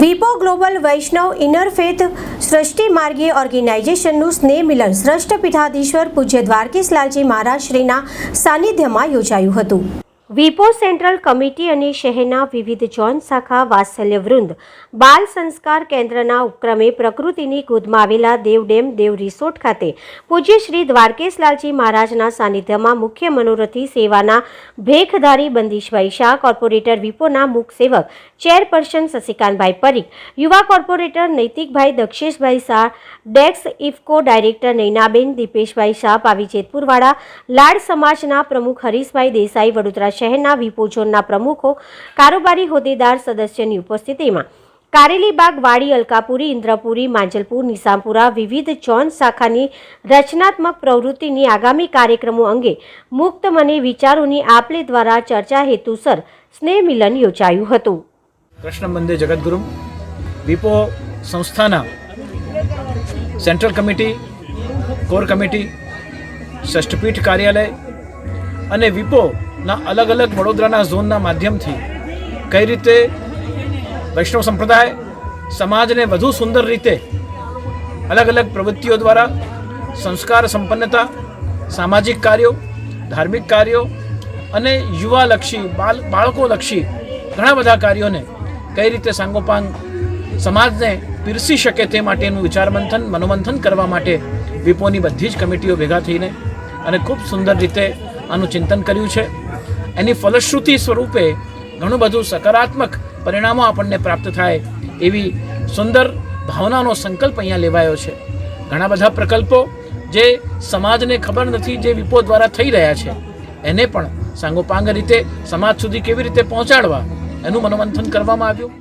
વિપો global વૈષ્ણવ ઇનરફેથ સૃષ્ટિ માર્ગીય ઓર્ગેનાઇઝેશનનું સ્નેહ મિલન શ્રેષ્ઠ પીઠાધીશ્વર પૂજ્ય દ્વારકેશ લાલજી મહારાજ શ્રીના સાનિધ્યમાં યોજાયું હતું. વિપો સેન્ટ્રલ કમિટી અને શહેરના વિવિધ જોન શાખા વાત્સલ્ય વૃંદ બાલ સંસ્કાર કેન્દ્રના ઉપક્રમે પ્રકૃતિની ગોદમાં આવેલા દેવ ડેમ દેવ રિસોર્ટ ખાતે પૂજ્ય શ્રી દ્વારકેશલાલજી મહારાજના સાનિધ્યમાં મુખ્ય મનોરથી સેવાના ભેખધારી બંદીશભાઈ શાહ, કોર્પોરેટર વિપોના મુખ સેવક ચેરપર્સન શશિકાંતભાઈ પરીખ, યુવા કોર્પોરેટર નૈતિકભાઈ દક્ષેશભાઈ શાહ ડેક્સ ઇફકો ડાયરેક્ટર નૈનાબેન, દીપેશભાઈ શાહ, પાવી જેતપુરવાળા, લાડ સમાજના પ્રમુખ હરીશભાઈ દેસાઈ, વડોદરા શહેરના વિપો ઝોનના પ્રમુખો, કારોબારી હોદ્દેદાર સદસ્યની ઉપસ્થિતિમાં કારેલીબાગ વાડી, અલકાપુરી, ઇન્દ્રપુરી, માંજલપુર, નિઝામપુરા વિવિધ ઝોન શાખાની રચનાત્મક પ્રવૃત્તિની આગામી કાર્યક્રમો અંગે મુક્ત મને વિચારોની આપલે દ્વારા ચર્ચા હેતુસર સ્નેહ મિલન યોજાયું હતું. કૃષ્ણ મંદિર જગદગુરુ. વિપો સંસ્થાના central committee, core committee, Shashthapeeth કાર્યાલય અને વિપોના અલગ અલગ વડોદરાના ઝોનના માધ્યમથી કઈ રીતે વૈષ્ણવ સંપ્રદાય સમાજને વધુ સુંદર રીતે અલગ અલગ પ્રવૃત્તિઓ દ્વારા સંસ્કાર સંપન્નતા, સામાજિક કાર્યો, ધાર્મિક કાર્યો અને યુવાલક્ષી, બાલ, બાળકોલક્ષી ઘણા બધા કાર્યોને કઈ રીતે સાંગોપાંગ સમાજને પીરસી શકે તે માટેનું વિચાર મંથન મનોમંથન કરવા માટે વિપોની બધી જ કમિટીઓ ભેગા થઈને અને ખૂબ સુંદર રીતે આનું ચિંતન કર્યું છે. એની ફલશ્રુતિ સ્વરૂપે ઘણું બધું સકારાત્મક પરિણામો આપણને પ્રાપ્ત થાય એવી સુંદર ભાવનાનો સંકલ્પ અહીંયા લેવાયો છે. ઘણા બધા પ્રકલ્પો જે સમાજને ખબર નથી જે વિપો દ્વારા થઈ રહ્યા છે, એને પણ સાંગોપાંગ રીતે સમાજ સુધી કેવી રીતે પહોંચાડવા એનું મનોમંથન કરવામાં આવ્યું?